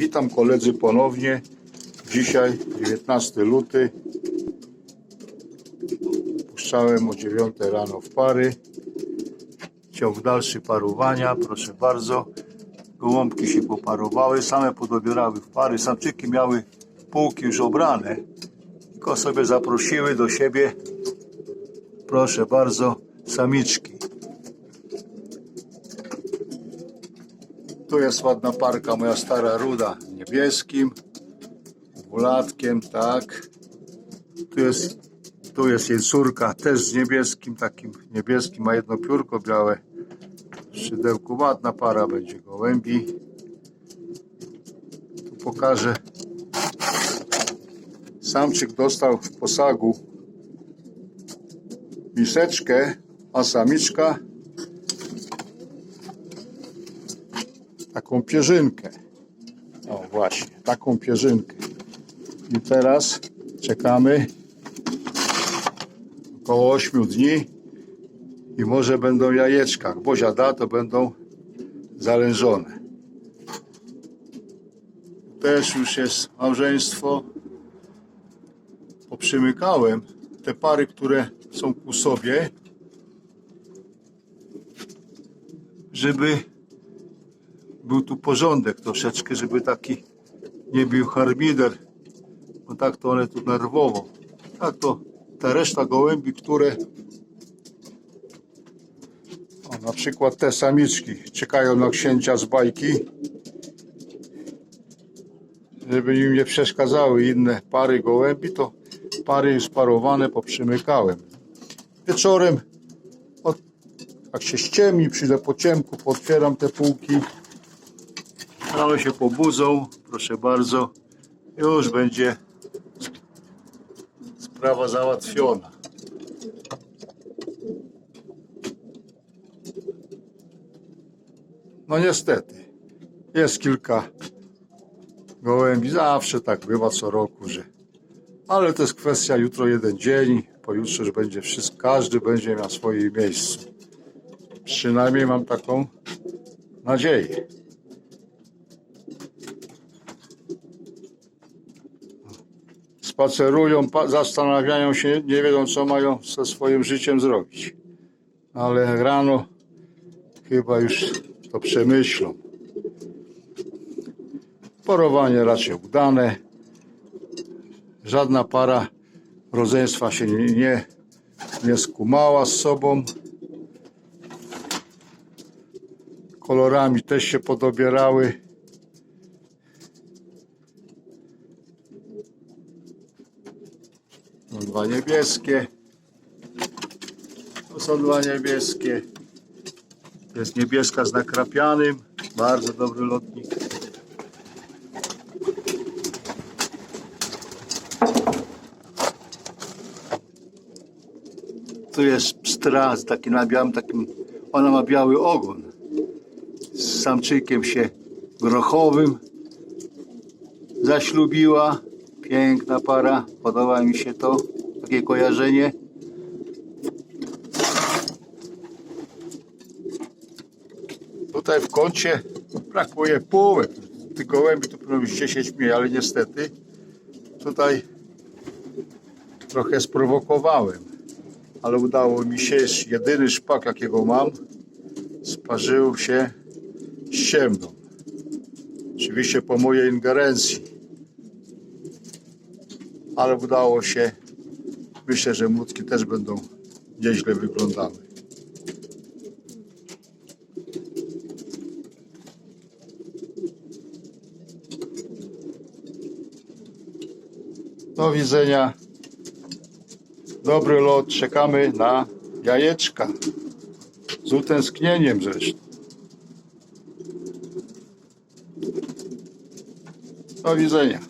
Witam koledzy ponownie. Dzisiaj 19 luty. Puszczałem o 9 rano w pary. Ciąg dalszy parowania, proszę bardzo. Gołąbki się poparowały, same podobierały w pary. Samczyki miały półki już obrane, tylko sobie zaprosiły do siebie, proszę bardzo, samiczki. Tu jest ładna parka, moja stara ruda, niebieskim, dwulatkiem, tak. Tu jest, tu jest jej córka, też z niebieskim, takim niebieskim, ma jedno piórko białe. W szydełku ładna para będzie gołębi. Tu pokażę. Samczyk dostał w posagu miseczkę, a samiczka taką pierzynkę. O właśnie, taką pierzynkę. I teraz czekamy około 8 dni i może będą jajeczka. Jak Bozia da, to będą zalężone. Też już jest małżeństwo. Poprzymykałem te pary, które są ku sobie, żeby był tu porządek troszeczkę, żeby taki nie był harmider, bo tak to one tu nerwowo. Tak to ta reszta gołębi, które o, na przykład te samiczki czekają na księcia z bajki, żeby im nie przeszkadzały inne pary gołębi, to pary już parowane poprzymykałem. Wieczorem, od, jak się ściemni, przyjdę po ciemku, potwieram te półki, one się pobudzą, proszę bardzo, już będzie sprawa załatwiona. No niestety, jest kilka gołębi, zawsze tak bywa co roku, że ale to jest kwestia jutro jeden dzień, pojutrze już będzie wszystko, każdy będzie miał swoje miejsce. Przynajmniej mam taką nadzieję. Spacerują, pa- zastanawiają się, nie wiedzą co mają ze swoim życiem zrobić. Ale rano chyba już to przemyślą. Porowanie raczej udane. Żadna para rodzeństwa się nie, nie, nie skumała z sobą. Kolorami też się podobierały. Są dwa niebieskie. To są dwa niebieskie. Jest niebieska z nakrapianym. Bardzo dobry lotnik. Tu jest pstra z takim na białym takim. Ona ma biały ogon. Z samczykiem się grochowym zaślubiła. Piękna para. Podoba mi się to. Takie kojarzenie. Tutaj w kącie brakuje połowy. Tych gołębi tu powinno być 10 mniej, ale niestety tutaj trochę sprowokowałem. Ale udało mi się, jedyny szpak jakiego mam, sparzył się z ciemną. Oczywiście po mojej ingerencji. Ale udało się. Myślę, że młotki też będą nieźle wyglądały. Do widzenia. Dobry lot. Czekamy na jajeczka. Z utęsknieniem zresztą. Do widzenia.